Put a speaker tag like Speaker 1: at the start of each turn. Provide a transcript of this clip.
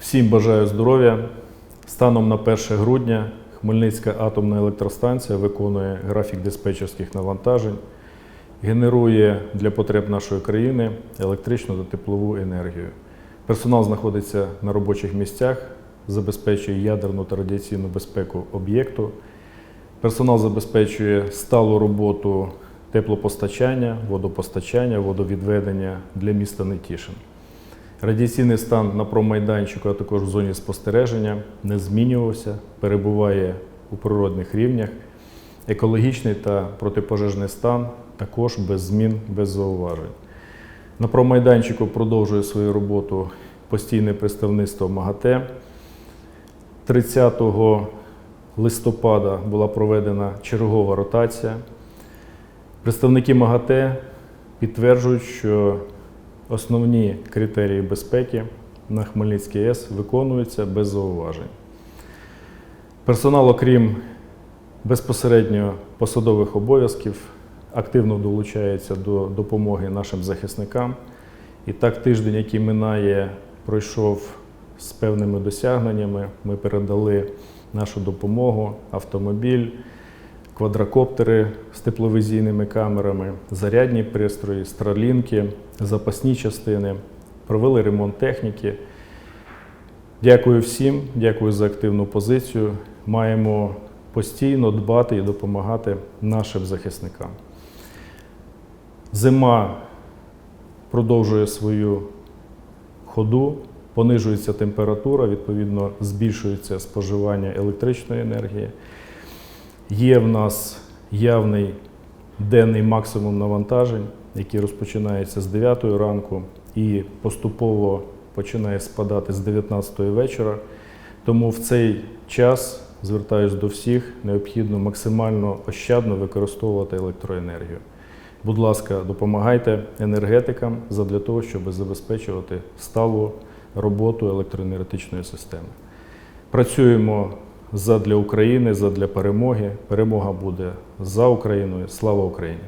Speaker 1: Всім бажаю здоров'я. Станом на 1 грудня Хмельницька атомна електростанція виконує графік диспетчерських навантажень, генерує для потреб нашої країни електричну та теплову енергію. Персонал знаходиться на робочих місцях, забезпечує ядерну та радіаційну безпеку об'єкту. Персонал забезпечує сталу роботу теплопостачання, водопостачання, водовідведення для міста Нетішин. Радіаційний стан на промайданчику, а також в зоні спостереження не змінювався, перебуває у природних рівнях. Екологічний та протипожежний стан також без змін, без зауважень. На промайданчику продовжує свою роботу постійне представництво МАГАТЕ. 30 листопада була проведена чергова ротація. Представники МАГАТЕ підтверджують, що основні критерії безпеки на Хмельницькій АЕС виконуються без зауважень. Персонал, окрім безпосередньо посадових обов'язків, активно долучається до допомоги нашим захисникам. І так тиждень, який минає, пройшов з певними досягненнями. Ми передали нашу допомогу, автомобіль, квадрокоптери з тепловізійними камерами, зарядні пристрої, стралінки, запасні частини, провели ремонт техніки. Дякую всім, дякую за активну позицію. Маємо постійно дбати і допомагати нашим захисникам. Зима продовжує свою ходу, понижується температура, відповідно, збільшується споживання електричної енергії. Є в нас явний денний максимум навантажень, який розпочинається з 9 ранку і поступово починає спадати з 19 вечора. Тому в цей час звертаюсь до всіх, необхідно максимально ощадно використовувати електроенергію. Будь ласка, допомагайте енергетикам задля того, щоб забезпечувати сталу роботу електроенергетичної системи. Працюємо задля України, задля перемоги. Перемога буде за Україною. Слава Україні!